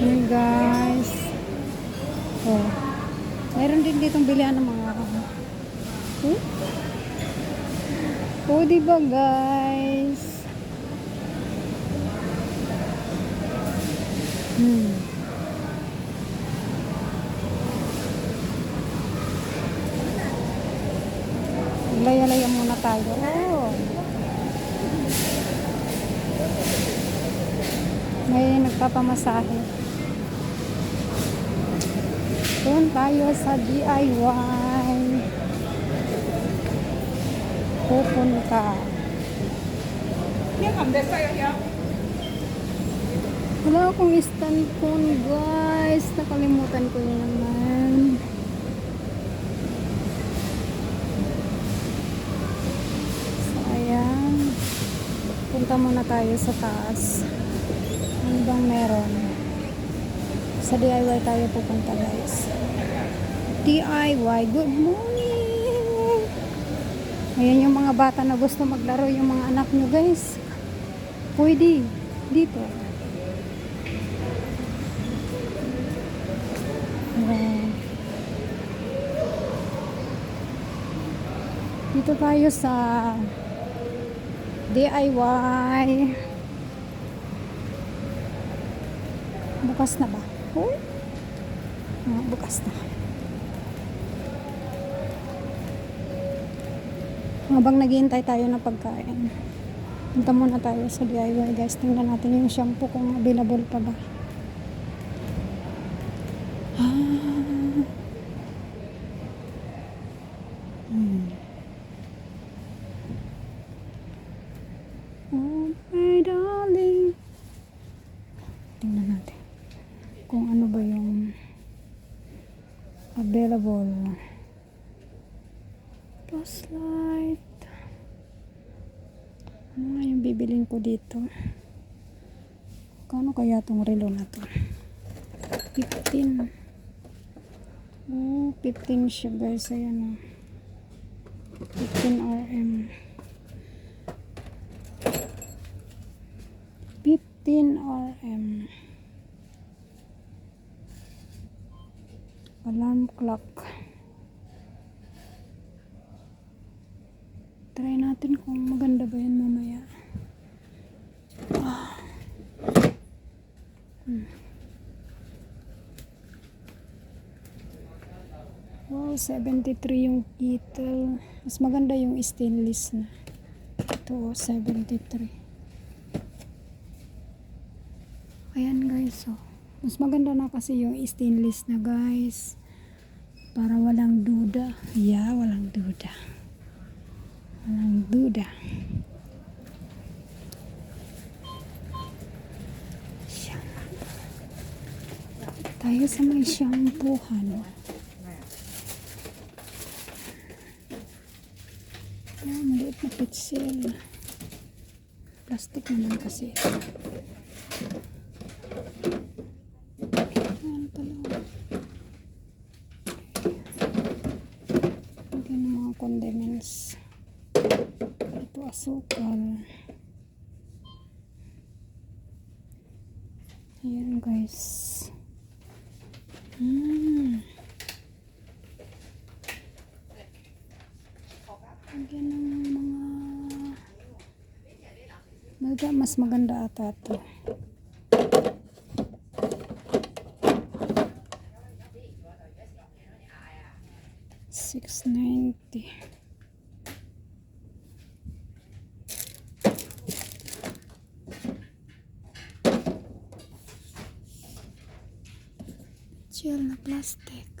Yun guys. Oh. Meron din ditong bilihan ng mga Hmm? Oh, di ba guys? Hmm. Laya-laya muna tayo. Oh. May nagpapamasahe. Doon tayo sa DIY. Pupunta. Wala akong stand phone guys. Nakalimutan ko yun naman. So ayan. Punta muna tayo sa taas. Ano bang meron? Sa DIY tayo pupunta guys. DIY, good morning! Ayan yung mga bata na gusto maglaro, yung mga anak nyo guys. Pwede, dito. Ayan. Dito tayo sa DIY. Bukas na ba? Oh? Ah, bukas na. Habang naghihintay tayo ng pagkain. Punta muna tayo sa DIY guys. Tingnan natin yung shampoo kung available pa ba. Ah. Hmm. Oh my darling. Tingnan natin kung ano ba yung available. Plus light. Ano nga yung bibilin ko dito? Kano kaya tong relo na to? 15. Oh, 15 siya guys. Ayan o. 15 RM. 15 RM. Alarm clock. Try natin kung maganda ba yan mamaya. Ah. Hmm. Wow, 73 yung kettle. Mas maganda yung stainless na. Ito, oh, 73. Ayan guys, oh. Mas maganda na kasi yung stainless na guys. Para walang duda. Yeah, walang duda. Walang duda. Tayo sa may shampoohan. Ah, maliit na pitsil. Plastic naman kasi. Ayan pala. Lagyan ng mga condiments. Ito asukal. Ayan guys. Hmm. Lagyan ng mga Maga, mas maganda ata ito. Gel na plastic.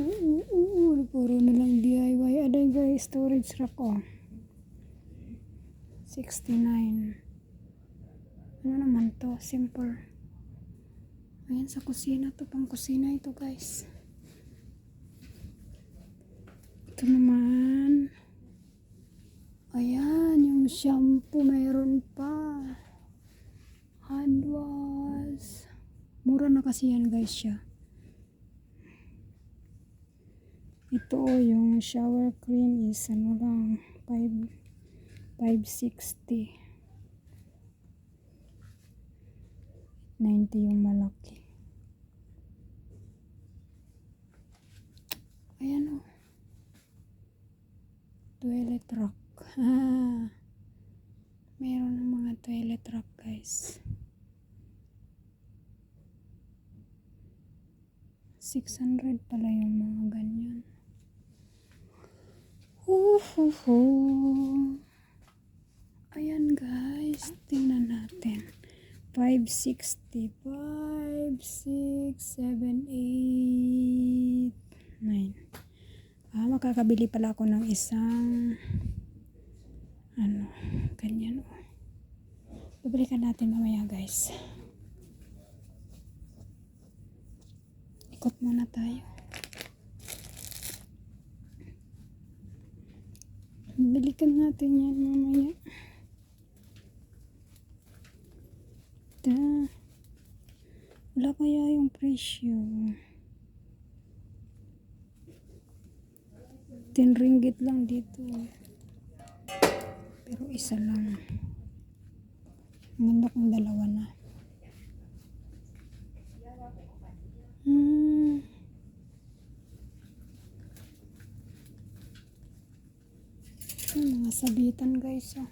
Oo, oo, oo. Puro na lang DIY. Aday guys, storage rack oh. 69. Ano naman to? Simple. Ayan sa kusina to. Pang kusina ito guys. Ito naman. Ayan, yung shampoo mayroon pa. Hand wash. Mura na kasi yan guys siya. Ito yung shower cream is ano lang 5 560. 90 yung malaki. Ayan o. Toilet rock. Ah. Meron ng mga toilet rock guys. 600 pala yung mga ganyan. Huhuhu. Ayan guys, tingnan natin. 560, 5, 6, 7, 8, 9. Ah, makakabili pala ako ng isang ano, ganyan oh. Babalikan natin mamaya guys. Ikot muna tayo. Balikan natin yan mamaya. Ta. Wala kaya yung presyo. 10 ringgit lang dito. Pero isa lang. Ang ganda kong dalawa na. Hmm. Yung mga sabitan guys oh.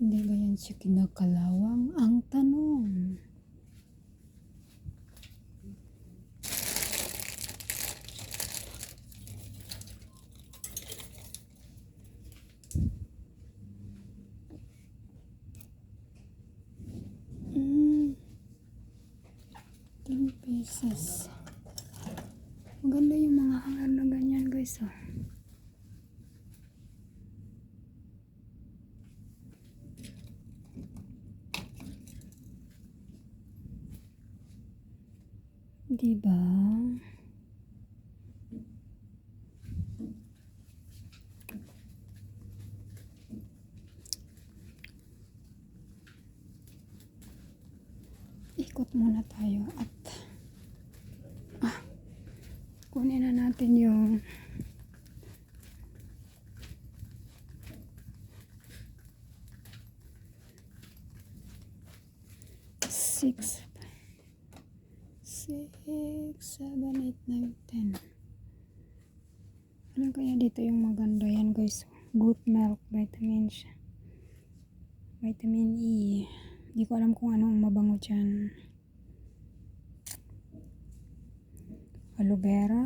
Hindi ba yan siya kinakalawang? Ang tanong. Mm. 10 pieces. Maganda yung mga na ganyan guys oh. Diba? Ikot muna tayo at ah, kunin na natin yung dito yung maganda yan guys? Goat milk, vitamin siya. Vitamin E. Hindi ko alam kung anong mabango dyan. Aloe vera.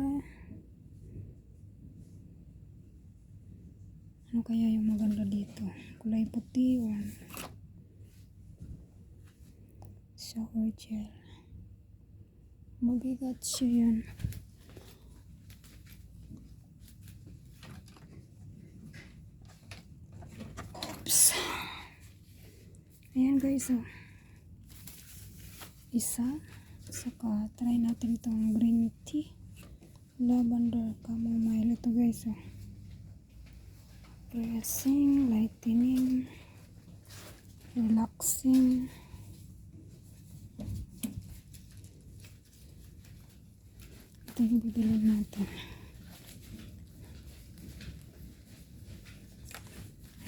Ano kaya yung maganda dito? Kulay puti o? Shower gel. Mabigat siya yan. Oh. Isa. Saka, try natin itong green tea. Lavender chamomile. Ito guys, oh. Pressing, lightening, relaxing. Ito yung bibili natin.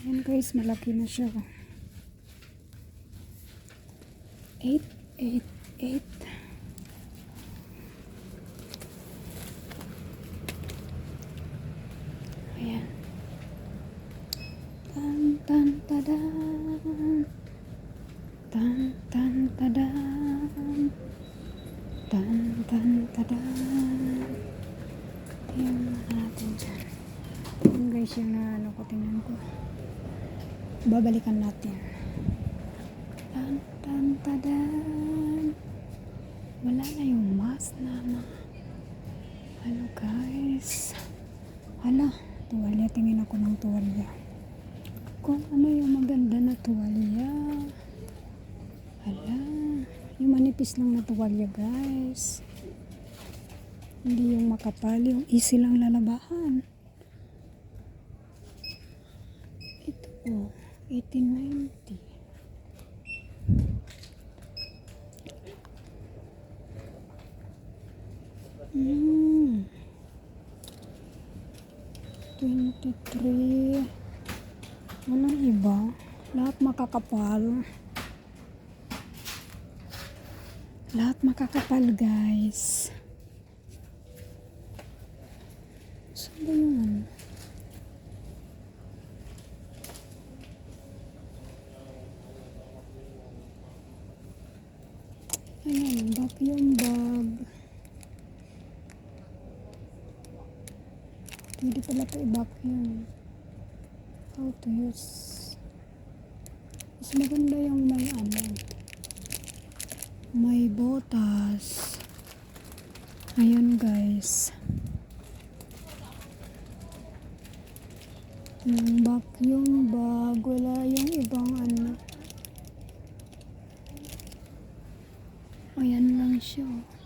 Ayan guys, malaki na siya. 8, 8, 8. Ayan. Tan, tan, tadan. Tan, tan, tadan. Tan, tan, tadan. Ayan natin dyan. Ayan guys yung na ano ko, tingnan ko. Babalikan natin. Tan, tan, tadan. Wala na yung mask na ma. Ano guys? Hala, tuwalya. Tingin ako ng tuwalya. Kung ano yung maganda na tuwalya. Hala, yung manipis lang na tuwalya guys. Hindi yung makapal, yung easy lang lalabahan. Ito po, 1890. Hmm. 23. Walang iba. Lahat makakapal. Lahat makakapal, guys. Saan ba yung ano? Ayan, vacuum bag. Pwede pala ito i-vacuum. How to use. Mas maganda yung may ano. May botas. Ayun guys. Yung vacuum bag. Wala yung ibang ano. Ayan lang siya.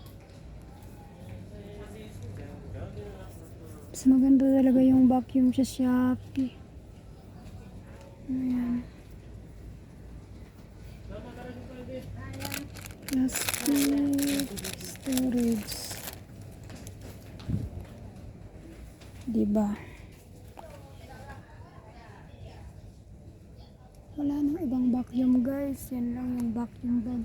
Mas maganda talaga yung vacuum sa Shopee. Ayan. Plastic storage. Diba? Wala nang ibang vacuum guys. Yan lang yung vacuum bag.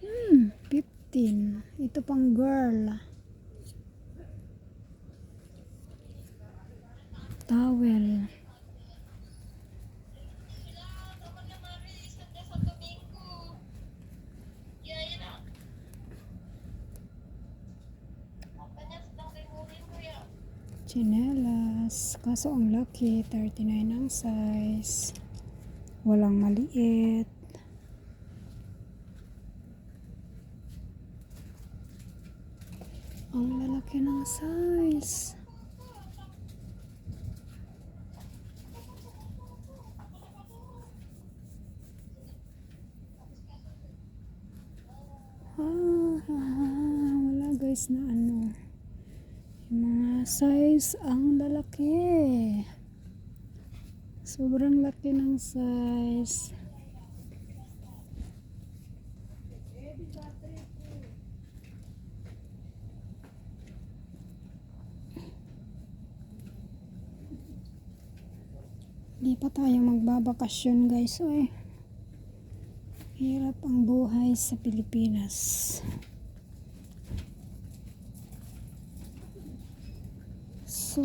Hmm, 15. Ito pang girl. Towel. Chinelas. Kaso ang laki, 39 ang size. Walang maliit. Ang lalaki ng size. Ah, wala guys na ano. Yung mga size ang lalaki. Sobrang laki ng size. Di pa tayo magbabakasyon guys. Uy. Hirap ang buhay sa Pilipinas. So,